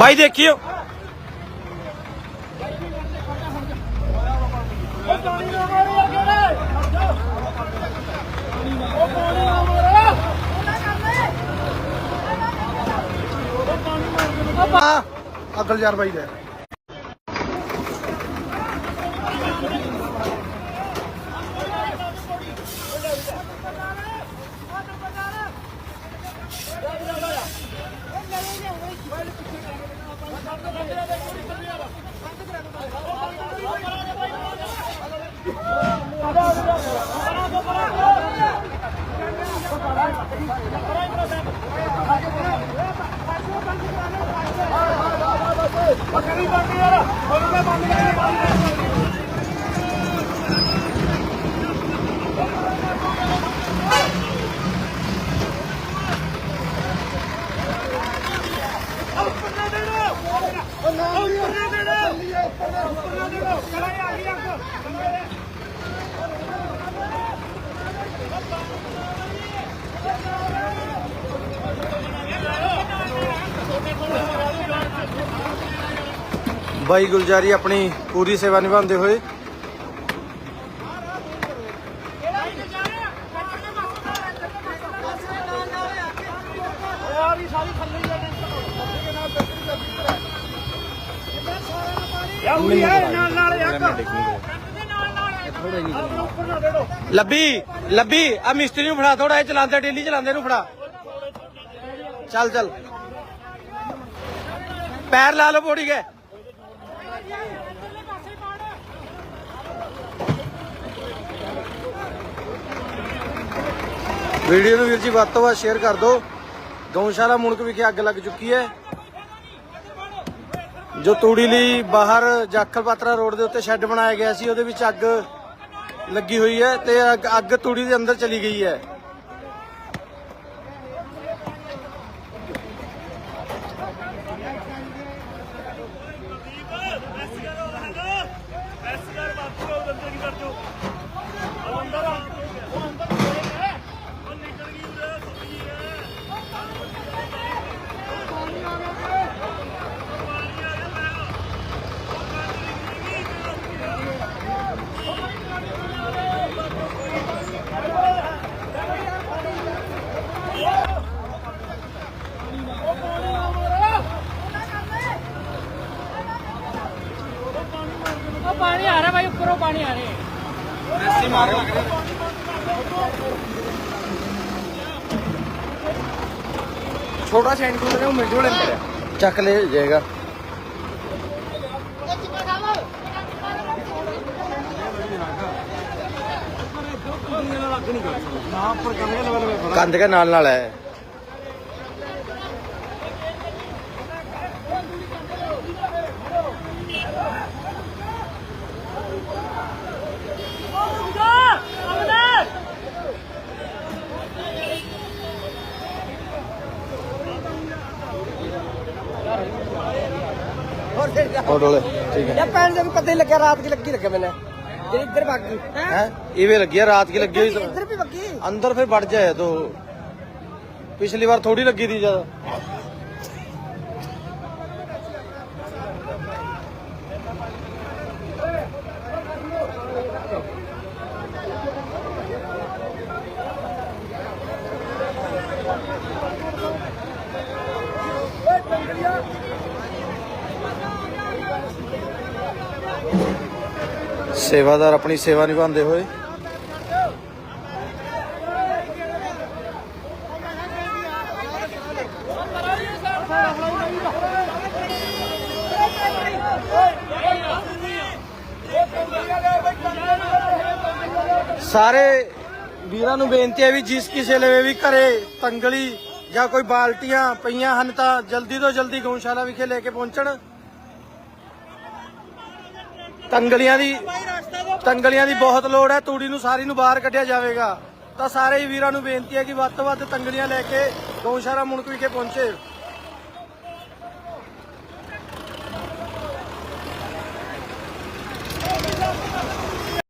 ਬਾਈ ਦੇਖਿਓ। ਆ ਅਗਲ ਯਾਰ ਬਾਈ ਦੇ। ਬੱਕਰੀ ਬੰਦ ਯਾਰ ਉਹਨੂੰ ਬੰਦ ਕਰ ਬੰਦ ਕਰ। ਬਾਈ ਗੁਲਜਾਰੀ ਆਪਣੀ ਪੂਰੀ ਸੇਵਾ ਨਿਭਾਉਂਦੇ ਹੋਏ। ਲੱਭੀ ਲੱਭੀ ਆ ਮਿਸਤਰੀ ਨੂੰ ਫੜਾ ਥੋੜਾ ਇਹ ਚਲਾਉਂਦਾ, ਡੇਲੀ ਚਲਾਉਂਦੇ ਨੂੰ ਫੜਾ। ਚੱਲ ਚੱਲ। ਪੈਰ ਲਾ ਲਓ, ਪੋੜੀ ਗਏ ਵੀਡੀਓ ਨੂੰ ਵੀਰ ਜੀ ਵੱਧ ਤੋਂ ਵੱਧ ਸ਼ੇਅਰ ਕਰ ਦਿਓ। ਗਊਸ਼ਾਲਾ ਮੁਣਕ ਵਿਖੇ ਅੱਗ ਲੱਗ ਚੁੱਕੀ ਹੈ। ਜੋ ਤੂੜੀ ਲਈ ਬਾਹਰ ਜਾਖਲ ਪਾਤਰਾ ਰੋਡ ਦੇ ਉੱਤੇ ਸ਼ੈੱਡ ਬਣਾਇਆ ਗਿਆ ਸੀ, ਉਹਦੇ ਵਿੱਚ ਅੱਗ ਲੱਗੀ ਹੋਈ ਹੈ ਤੇ ਅੱਗ- ਅੱਗ ਤੂੜੀ ਦੇ ਅੰਦਰ ਚਲੀ ਗਈ ਹੈ ਉਹ ਪਾਣੀ ਆ ਰਿਹਾ ਭਾਈ ਉੱਪਰੋਂ ਪਾਣੀ ਆ ਰਿਹਾ। ਛੋਟਾ ਸੈਂਡ ਕੂਲਰ ਹੈ ਉਹ ਮਿੰਟ ਵਾਲੇ ਅੰਦਰ ਚੱਕ ਲੈ ਜਾਏਗਾ। ਕੰਧ ਕੇ ਨਾਲ ਨਾਲ ਹੈ। ਪਤਾ ਹੀ ਲੱਗਿਆ ਰਾਤ ਕੀ ਲੱਗੀ ਲੱਗਿਆ ਮੈਨੇ? ਇਵੇਂ ਲੱਗੀ ਆ ਰਾਤ ਕੀ ਲੱਗੀ ਹੋਈ ਅੰਦਰ ਫਿਰ ਵੜ ਜਾਏ ਤੋ। ਪਿਛਲੀ ਵਾਰ ਥੋੜੀ ਲੱਗੀ ਦੀ ਜ਼ਿਆਦਾ ਸੇਵਾਦਾਰ ਆਪਣੀ ਸੇਵਾ ਨਿਭਾਉਂਦੇ ਹੋਏ। ਸਾਰੇ ਵੀਰਾਂ ਨੂੰ ਬੇਨਤੀ ਹੈ ਵੀ ਜਿਸ ਕਿਸੇ ਲਈ ਵੀ ਘਰੇ ਤੰਗਲੀ ਜਾਂ ਕੋਈ ਬਾਲਟੀਆਂ ਪਈਆਂ ਹਨ ਤਾਂ ਜਲਦੀ ਤੋਂ ਜਲਦੀ ਗਊਸ਼ਾਲਾ ਵਿਖੇ ਲੈ ਕੇ ਪਹੁੰਚਣ। ਤੰਗਲੀਆਂ ਦੀ ਤੰਗਲੀਆਂ ਦੀ ਬਹੁਤ ਲੋੜ ਹੈ, ਤੂੜੀ ਨੂੰ ਸਾਰੀ ਨੂੰ ਬਾਹਰ ਕੱਢਿਆ ਜਾਵੇਗਾ। ਤਾਂ ਸਾਰੇ ਹੀ ਵੀਰਾਂ ਨੂੰ ਬੇਨਤੀ ਹੈ ਕਿ ਵੱਧ ਤੋਂ ਵੱਧ ਤੰਗਲੀਆਂ ਲੈ ਕੇ ਗੌਸ਼ਾਰਾ ਮੁਣਕ ਵਿਖੇ ਪਹੁੰਚੇ।